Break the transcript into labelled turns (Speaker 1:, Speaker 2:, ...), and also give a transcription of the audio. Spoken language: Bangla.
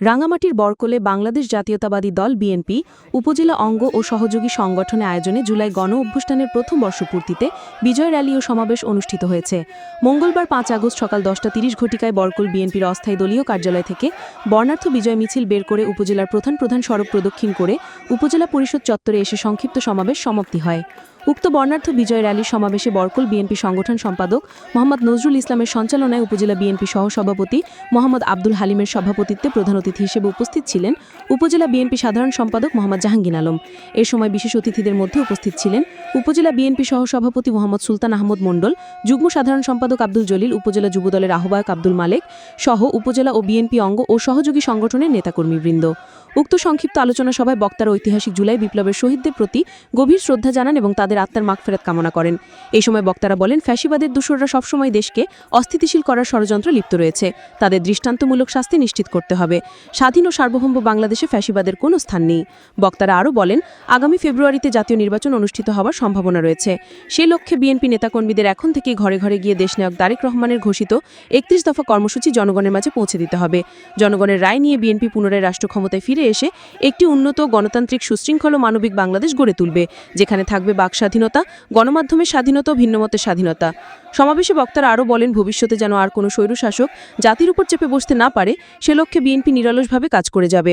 Speaker 1: রাঙামাটির বরকলে বাংলাদেশ জাতীয়তাবাদী দল বিএনপি উপজেলা অঙ্গ ও সহযোগী সংগঠনে আয়োজনে জুলাই গণ অভ্যুত্থানের প্রথম বর্ষপূর্তিতে বিজয় র্যালি ও সমাবেশ অনুষ্ঠিত হয়েছে। মঙ্গলবার পাঁচ আগস্ট সকাল দশটা তিরিশ ঘটিকায় বরকল বিএনপির অস্থায়ী দলীয় কার্যালয় থেকে বর্ণার্থ বিজয় মিছিল বের করে উপজেলার প্রধান প্রধান সড়ক প্রদক্ষিণ করে উপজেলা পরিষদ চত্বরে এসে সংক্ষিপ্ত সমাবেশ সমাপ্তি হয়। উক্ত বর্ণার্থ বিজয় র্যালি সমাবেশে বরকল বিএনপি সংগঠন সম্পাদক মোহাম্মদ নজরুল ইসলামের সঞ্চালনায় উপজেলা বিএনপি সহসভাপতি মোহাম্মদ আব্দুল হালিমের সভাপতিত্বে প্রধান অতিথি হিসেবে উপস্থিত ছিলেন উপজেলা বিএনপি সাধারণ সম্পাদক মোহাম্মদ জাহাঙ্গীর আলম। এ সময় বিশেষ অতিথিদের মধ্যে উপস্থিত ছিলেন উপজেলা বিএনপি সহসভাপতি মোহাম্মদ সুলতান আহমদ মণ্ডল, যুগ্ম সাধারণ সম্পাদক আব্দুল জলিল, উপজেলা যুবদলের আহ্বায়ক আব্দুল মালেক সহ উপজেলা ও বিএনপি অঙ্গ ও সহযোগী সংগঠনের নেতাকর্মীবৃন্দ। উক্ত সংক্ষিপ্ত আলোচনা সভায় বক্তারা ঐতিহাসিক জুলাই বিপ্লবের শহীদদের প্রতি গভীর শ্রদ্ধা জানান এবং তাদের আত্মার মাগফেরাত কামনা করেন। এই সময় বক্তারা বলেন, ফ্যাসিবাদের দূষররা সবসময় দেশকে অস্থিতিশীল করার ষড়যন্ত্র লিপ্ত রয়েছে। তাদের দৃষ্টান্তমূলক শাস্তি নিশ্চিত করতে হবে। স্বাধীন ও সার্বভৌম বাংলাদেশে ফ্যাসিবাদের কোনো স্থান নেই। বক্তারা আরও বলেন, আগামী ফেব্রুয়ারিতে জাতীয় নির্বাচন অনুষ্ঠিত হওয়ার সম্ভাবনা রয়েছে। সে লক্ষ্যে বিএনপি নেতাকর্মীদের এখন থেকে ঘরে ঘরে গিয়ে দেশনায়ক তারেক রহমানের ঘোষিত একত্রিশ দফা কর্মসূচি জনগণের মাঝে পৌঁছে দিতে হবে। জনগণের রায় নিয়ে বিএনপি পুনরায় রাষ্ট্র ক্ষমতায় ফিরে এসে একটি উন্নত গণতান্ত্রিক সুশৃঙ্খল মানবিক বাংলাদেশ গড়ে তুলবে, যেখানে থাকবে বাক স্বাধীনতা গণমাধ্যমের স্বাধীনতা ও ভিন্নমতের স্বাধীনতা। সমাবেশে বক্তারা আরও বলেন, ভবিষ্যতে যেন আর কোনো স্বৈরশাসক জাতির উপর চেপে বসতে না পারে, সে লক্ষ্যে বিএনপি নিরলসভাবে কাজ করে যাবে।